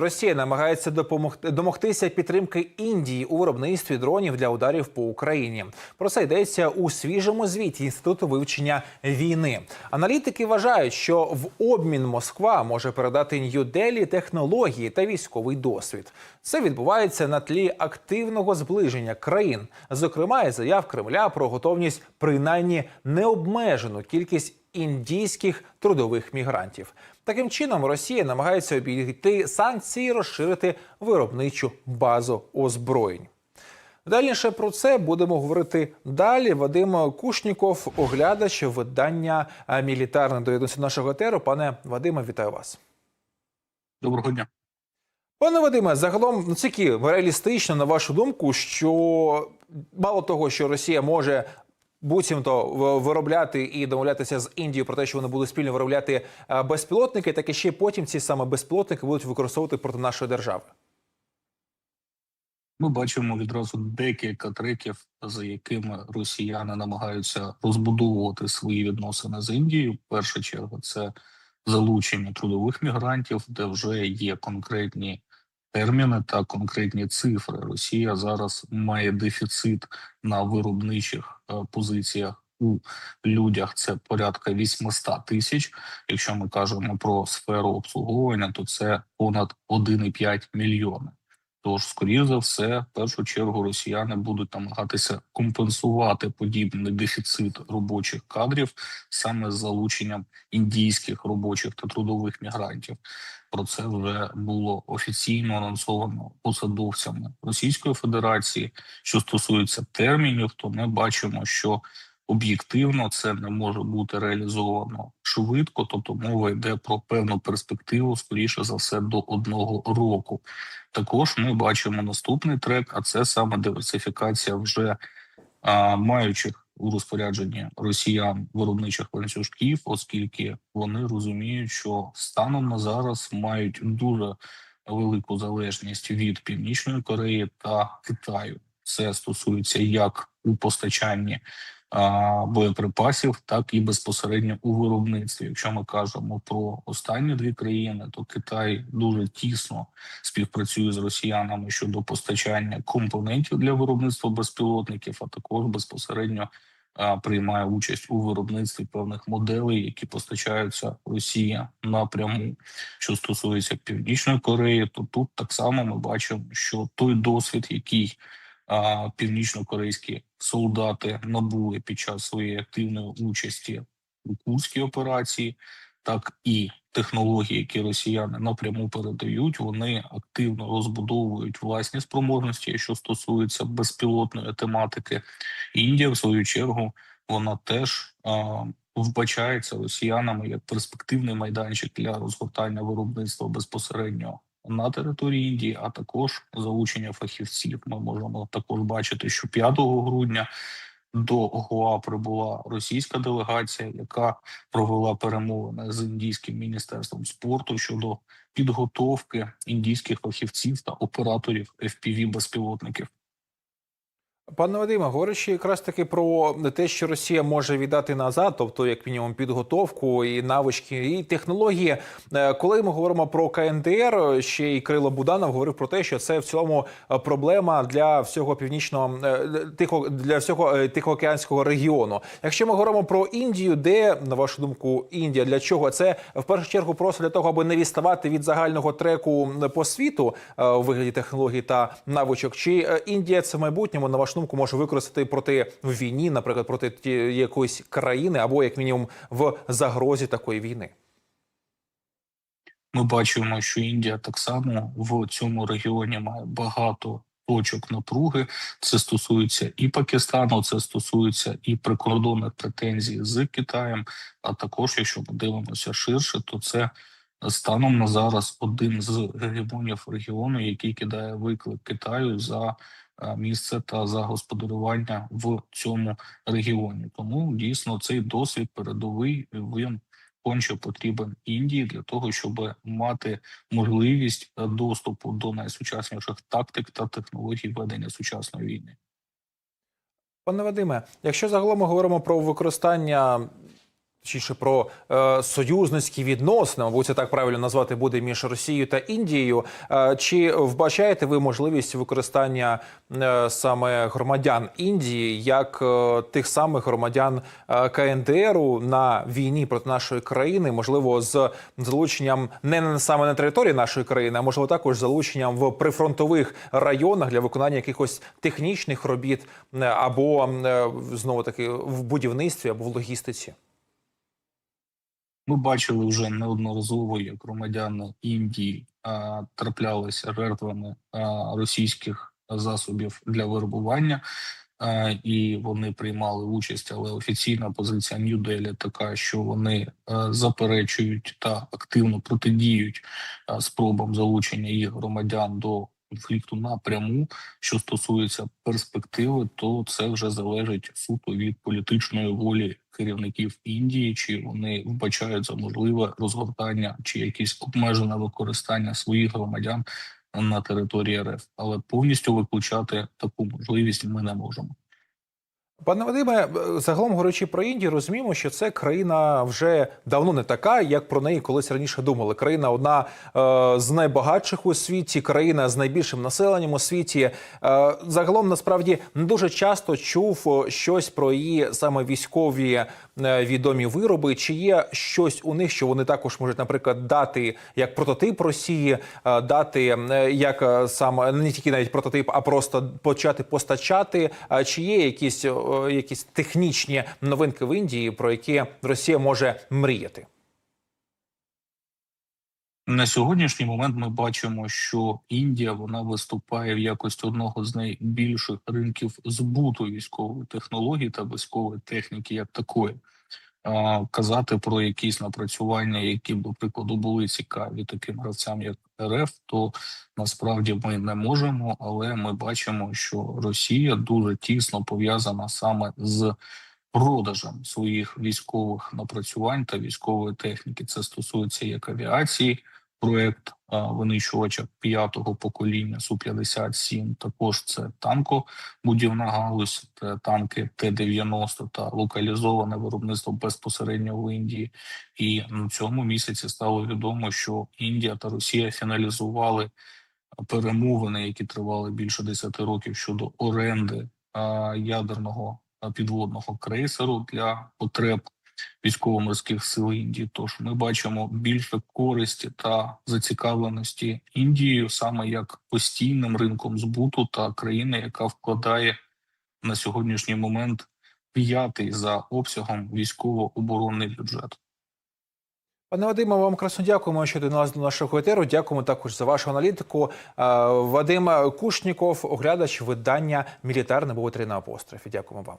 Росія намагається допомогти домогтися підтримки Індії у виробництві дронів для ударів по Україні. Про це йдеться у свіжому звіті інституту вивчення війни. Аналітики вважають, що в обмін Москва може передати Нью-Делі технології та військовий досвід. Це відбувається на тлі активного зближення країн, зокрема і заяв Кремля про готовність принаймні необмежену кількість індійських трудових мігрантів. Таким чином, Росія намагається обійти санкції, і розширити виробничу базу озброєнь. Дальніше про це будемо говорити далі. Вадим Кушніков, оглядач видання «Мілітарне» доєднується нашого етеру. Пане Вадиме, вітаю вас. Доброго дня. Пане Вадиме, загалом наскільки реалістично, на вашу думку, що мало того, що Росія може буцімто виробляти і домовлятися з Індією про те, що вони будуть спільно виробляти е, безпілотники, так і ще потім ці саме безпілотники будуть використовувати проти нашої держави. Ми бачимо відразу декілька треків, за якими росіяни намагаються розбудовувати свої відносини з Індією. В першу чергу це залучення трудових мігрантів, де вже є конкретні терміни та конкретні цифри. Росія зараз має дефіцит на виробничих е, позиціях. У людях це порядка 800 тисяч. Якщо ми кажемо про сферу обслуговування, то це понад 1,5 мільйони. Тож, скоріше за все, в першу чергу росіяни будуть намагатися компенсувати подібний дефіцит робочих кадрів саме з залученням індійських робочих та трудових мігрантів. Про це вже було офіційно анонсовано посадовцями Російської Федерації. Що стосується термінів, то ми бачимо, що об'єктивно це не може бути реалізовано швидко, тобто мова йде про певну перспективу, скоріше за все, до одного року. Також ми бачимо наступний трек, а це саме диверсифікація вже а, маючих у розпорядженні росіян виробничих ланцюжків, оскільки вони розуміють, що станом на зараз мають дуже велику залежність від Північної Кореї та Китаю. Це стосується як у постачанні боєприпасів, так і безпосередньо у виробництві. Якщо ми кажемо про останні дві країни, то Китай дуже тісно співпрацює з росіянами щодо постачання компонентів для виробництва безпілотників, а також безпосередньо приймає участь у виробництві певних моделей, які постачаються Росія напряму. Що стосується Північної Кореї, то тут так само ми бачимо, що той досвід, який північно-корейські солдати набули під час своєї активної участі у Курській операції, так і технології, які росіяни напряму передають, вони активно розбудовують власні спроможності, що стосується безпілотної тематики. Індія, в свою чергу, вона теж а, вбачається росіянами як перспективний майданчик для розгортання виробництва безпосередньо на території Індії, а також залучення фахівців. Ми можемо також бачити, що 5 грудня до Гоа прибула російська делегація, яка провела перемовини з індійським міністерством спорту щодо підготовки індійських фахівців та операторів fpv безпілотників. Пане Вадиме, говорячи якраз таки про те, що Росія може віддати назад, тобто як мінімум підготовку і навички, і технології. Е, Коли ми говоримо про КНДР, ще й Крило Буданов говорив про те, що це в цілому е, проблема для всього північного е, тихо для всього тихоокеанського регіону. Якщо ми говоримо про Індію, де на вашу думку Індія для чого це в першу чергу просто для того, аби не відставати від загального треку по світу у вигляді технологій та навичок, чи Індія це в майбутньому на вашу думку може використати проти в війні, наприклад, проти якоїсь країни або як мінімум в загрозі такої війни? Ми бачимо, що Індія так само в цьому регіоні має багато точок напруги. Це стосується і Пакистану, це стосується і прикордонних претензій з Китаєм. А також, якщо ми дивимося ширше, то це станом на зараз один з гегемонів регіону, який кидає виклик Китаю за місце та за господарювання в цьому регіоні. Тому дійсно цей досвід передовий він конче потрібен Індії для того, щоб мати можливість е, доступу до найсучасніших тактик та технологій ведення сучасної війни. Пане Вадиме, якщо загалом ми говоримо про використання точніше про е, союзницькі відносини, мабуть, це так правильно назвати буде між Росією та Індією. Е, чи вбачаєте ви можливість використання е, саме громадян Індії як е, тих самих громадян е, КНДРу на війні проти нашої країни, можливо, з залученням не саме на території нашої країни, а можливо також залученням в прифронтових районах для виконання якихось технічних робіт е, або е, знову таки в будівництві або в логістиці? Ми бачили вже неодноразово, як громадяни Індії а, траплялися жертвами російських засобів для вербування, а, і вони приймали участь. Але офіційна позиція Нью-Делі така, що вони а, заперечують та активно протидіють а, спробам залучення їх громадян до конфлікту напряму. Що стосується перспективи, то це вже залежить суто від політичної волі керівників Індії, чи вони вбачають за можливе розгортання чи якісь обмежене використання своїх громадян на території РФ, але повністю виключати таку можливість ми не можемо. Пане Вадиме, загалом говорячи про Індію, розуміємо, що це країна вже давно не така, як про неї колись раніше думали. Країна одна е, з найбагатших у світі, країна з найбільшим населенням у світі. Е, загалом насправді не дуже часто чув е, щось про її саме військові е, відомі вироби. Чи є щось у них, що вони також можуть, наприклад, дати як прототип Росії, е, дати е, як е, саме не тільки навіть прототип, а просто почати постачати. А Чи є якісь, е, якісь технічні новинки в Індії, про які Росія може мріяти? На сьогоднішній момент ми бачимо, що Індія вона виступає в якості одного з найбільших ринків збуту військової технології та військової техніки, як такої. Казати про якісь напрацювання, які б, до прикладу, були цікаві таким гравцям, як РФ, то насправді ми не можемо, але ми бачимо, що Росія дуже тісно пов'язана саме з продажем своїх військових напрацювань та військової техніки. Це стосується як авіації, проект винищувача п'ятого покоління су 57 Також це танкобудівна галузь, танки Т-90 та локалізоване виробництво безпосередньо в Індії. І на цьому місяці стало відомо, що Індія та Росія фіналізували перемовини, які тривали більше 10 років щодо оренди ядерного підводного крейсеру для потреб військово-морських сил Індії. Тож ми бачимо більше користі та зацікавленості Індією саме як постійним ринком збуту та країни, яка вкладає на сьогоднішній момент п'ятий за обсягом військово-оборонний бюджет. Пане Вадиме, вам красно дякуємо, що до нас до нашого етеру. Дякуємо також за вашу аналітику. Е, Вадим Кушніков, оглядач видання Мілітарне був на апострофі. Дякуємо вам.